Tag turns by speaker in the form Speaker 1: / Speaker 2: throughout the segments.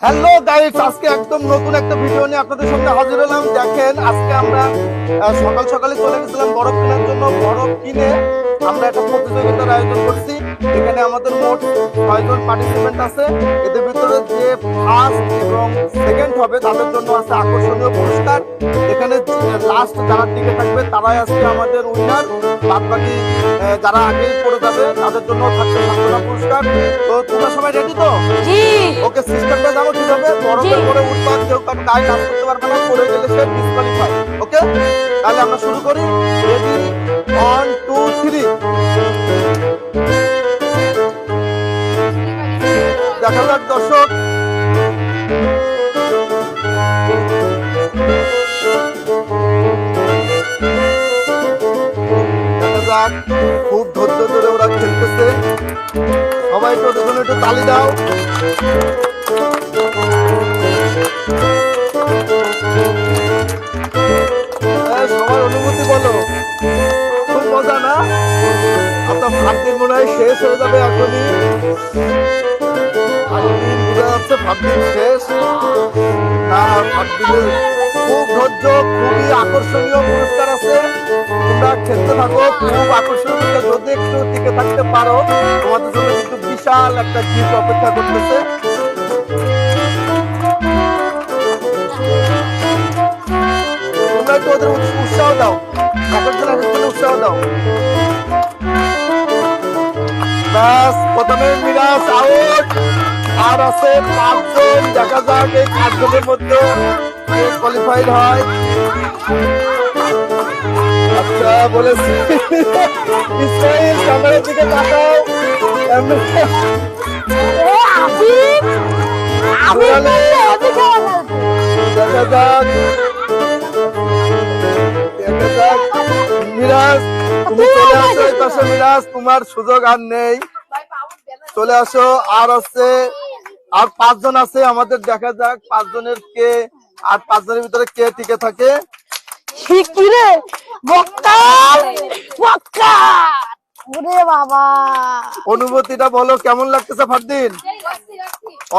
Speaker 1: Hello guys আজকে একদম নতুন একটা ভিডিও নিয়ে আপনাদের সামনে হাজির হলাম। দেখেন, আজকে আমরা সকাল সকালে চলে গেছিলাম বরফ কেনার জন্য। বরফ কিনে আমরা একটা প্রতিযোগিতার আয়োজন করছি। এখানে আমাদের মোট ছয়জন পার্টিসিপেন্ট আছে। এদের ভিতরে যে ফার্স্ট এবং সেকেন্ড হবে তাদের জন্য আছে আকর্ষণীয় পুরস্কার। এখানে লাস্ট যারা টিকে থাকবে তারাই আজকে আমাদের উইনার বাদ বাকি যারা আগে পড়ে যাবে তাদের জন্য থাকছে সান্ত্বনা পুরস্কার। তো তোমরা সবাই রেডি তো? ওকে সিস্টেমটা জানো কীভাবে? বরফের পরে উঠবার কেউ কারও গায়ে কাজ করতে পারবে না পড়ে গেলে সে ডিসকোয়ালিফাই ওকে? তাহলে আমরা শুরু করি। রেডি ওদের জন্য একটু তালি দাও। সবার অনুভূতি বলো। খুব মজা, না? আপনার ভাত মনে হয় শেষ হয়ে যাবে এখনই। দিন বোঝা যাচ্ছে ভাত দিন শেষ। না ভাত খুব আকর্ষণীয় পুরস্কার আছে। তোমরা খেলতে থাকো, খুব আকর্ষণীয় যদি একটু টিকে থাকতে পারো, তোমাদের জন্য কিন্তু বিশাল একটা গিফট অপেক্ষা করতেছে। উৎসাহ দাও। উৎসাহ দাও। প্রথমে আউট। আর দেখা কোয়ালিফাইড হয়। আচ্ছা বলেছি। মিরাজ তুমি চলে আসো এই পাশে মিরাজ। তোমার সুযোগ আর নেই। চলে আসো। আর আছে আর পাঁচজন আছে আমাদের দেখা যাক পাঁচজনের কে আর পাঁচজনের ভিতরে কে টিকে থাকে।
Speaker 2: ঠিক কি রে বক্কার বক্কার ওরে বাবা।
Speaker 1: অনুভূতিটা বলো কেমন লাগতেছে ফারদিন?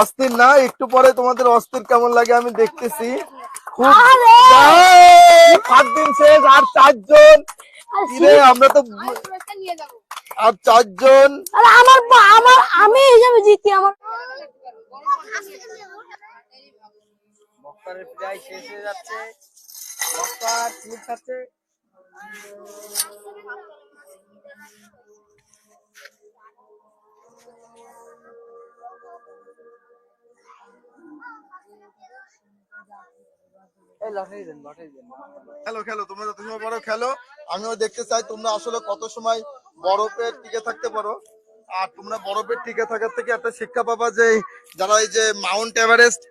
Speaker 1: অস্থির না একটু পরে তোমাদের অস্থির কেমন লাগে আমি দেখতেছি। খুব ফারদিন শেষ আর চারজন। আমরা তো আর চারজন।
Speaker 2: আরে আমার আমার আমি হিসাবে জিতি আমার
Speaker 3: প্রায় শেষ হয়ে যাচ্ছে।
Speaker 1: খেলো খেলো তোমরা যত সময় পারো খেলো। আমিও দেখতে চাই তোমরা আসলে কত সময় বরফের টিকে থাকতে পারো। আর তোমরা বরফের টিকে থাকার থেকে একটা শিক্ষা পাবা যে যারা এই যে মাউন্ট এভারেস্ট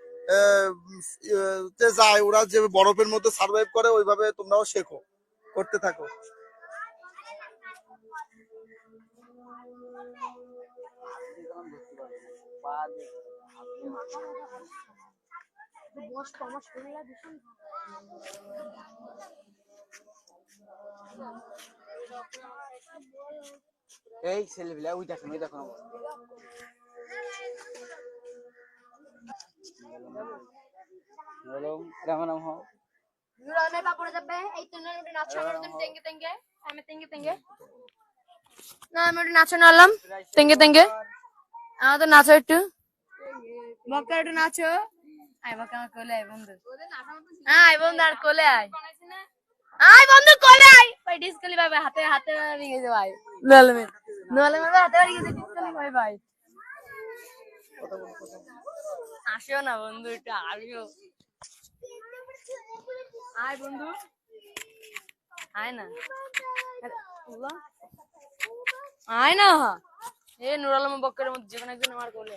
Speaker 1: যায় ওরা যে বরফের মধ্যে সার্ভাইভ করে ওইভাবে তোমরাও শেখো করতে থাকো।
Speaker 3: পা দিয়ে এই ছেলেপিলা ওই দেখেন ওই দেখুন রাম রাম হও।
Speaker 4: নুরানের পাপড়ে যাবে এই তো নুরানের নাচো আমার তুমি তেঙ্গে তেঙ্গে আমি তেঙ্গে তেঙ্গে না আমি একটু নাচো নালাম তেঙ্গে তেঙ্গে আমার তো নাচো একটু। মক্কা একটু নাচো। আয় আমার কোলে আয় বন্ধু। আয় বন্ধু আর কোলে আয়। আয় বন্ধু কোলে আয়। ভাই ডিসকালি ভাই হাতে হাতে রিগে যাও আয় নলে মে নলে মে হাতে রিগে যাও ডিসকালি ভাই ভাই। আসো না বন্ধু একটু আমিও। আয় বন্ধু। আয় না। আয় না। এ নুর আলম বক্করের মধ্যে যেখানে একজন আমার কোলে।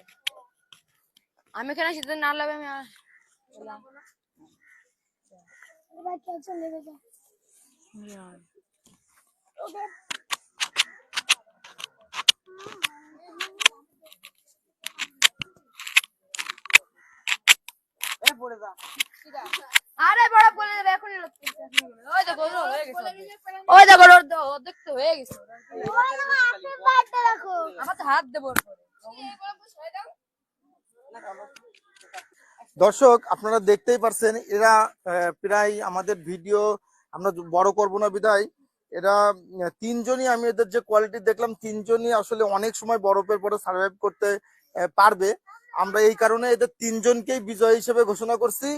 Speaker 4: আমি এখানে শীতে না লাগবে আমি আর- বড় যাবে এখন ওই দেখো হয়ে গেছে ওই দেখো অর্ধেক তো হয়ে গেছে। আমার তো হাত দেবো।
Speaker 1: দর্শক, আপনারা দেখতেই পারছেন, এরা প্রায় আমাদের ভিডিও আমরা বড় করব না বিদায়। এরা তিনজনই আমি এদের যে কোয়ালিটি দেখলাম, তিনজনই আসলে অনেক সময় বরফের পরে সার্ভাইভ করতে পারবে। আমরা এই কারণে এদের তিনজনকেই বিজয় হিসেবে ঘোষণা করছি।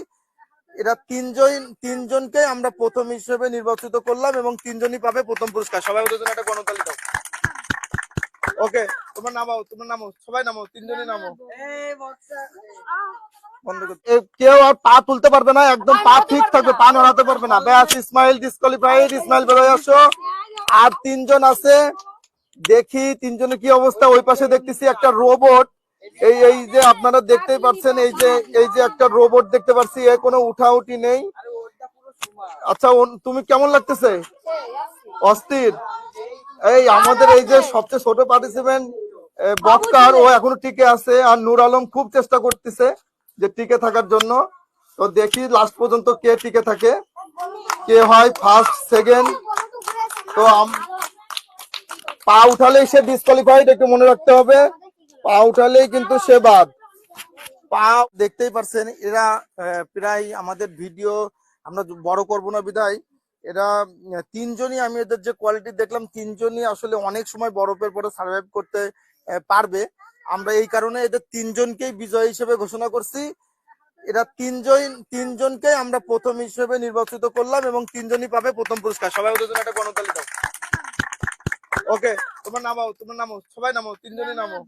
Speaker 1: এরা তিনজন তিনজনকে আমরা প্রথম হিসেবে নির্বাচিত করলাম এবং তিনজনই পাবে প্রথম পুরস্কার। সবাই ওদের জন্য একটা গণতালি দাও ওকে তোমার নামাও তোমার নামো সবাই নামো তিনজনই নামো
Speaker 3: এই
Speaker 1: বন্ধ করতে কেউ আর পা তুলতে পারবে না একদম পা ঠিক থাকবে পা নড়াতে পারবে না। ব্যাস ইসমাইল ডিসকোয়ালিফাইড ইসমাইল বেরোয় আসো। আর তিনজন আছে দেখি তিনজনের কি অবস্থা। ওই পাশে দেখতেছি একটা রোবট এই এই যে আপনারা দেখতেই পাচ্ছেন এই যে এই যে একটা রোবট দেখতে পাচ্ছি এর কোনো উঠাউটি নেই। আচ্ছা তুমি কেমন লাগতেছে? অস্থির। এই আমাদের এই যে সবচেয়ে ছোট পার্টিসিপেন্ট বক্কার ও এখনও টিকে আছে। আর নূর আলম খুব চেষ্টা করতেছে যে টিকে থাকার জন্য। তো দেখি লাস্ট পর্যন্ত কে টিকে থাকে। কে হয় ফার্স্ট সেকেন্ড তো পা উঠালেই সে ডিসকোয়ালিফাইড একটু মনে রাখতে হবে। পা উঠালেই কিন্তু সে বাদ। পা দেখতেই পারছেন এরা প্রায় আমাদের ভিডিও আমরা বড় করব না বিদায়। এরা তিনজনই আমি এদের যে কোয়ালিটি দেখলাম, তিনজনই আসলে অনেক সময় বরফের পরে সার্ভাইভ করতে পারবে। আমরা এই কারণে এদের তিনজনকেই বিজয় হিসেবে ঘোষণা করছি। এরা তিনজন তিনজনকে আমরা প্রথম হিসেবে নির্বাচিত করলাম এবং তিনজনই পাবে প্রথম পুরস্কার। সবাই ওদের জন্য একটা গণতালি দাও। ওকে তোমার নামাও, তোমার নামো সবাই নামো তিনজনই নামো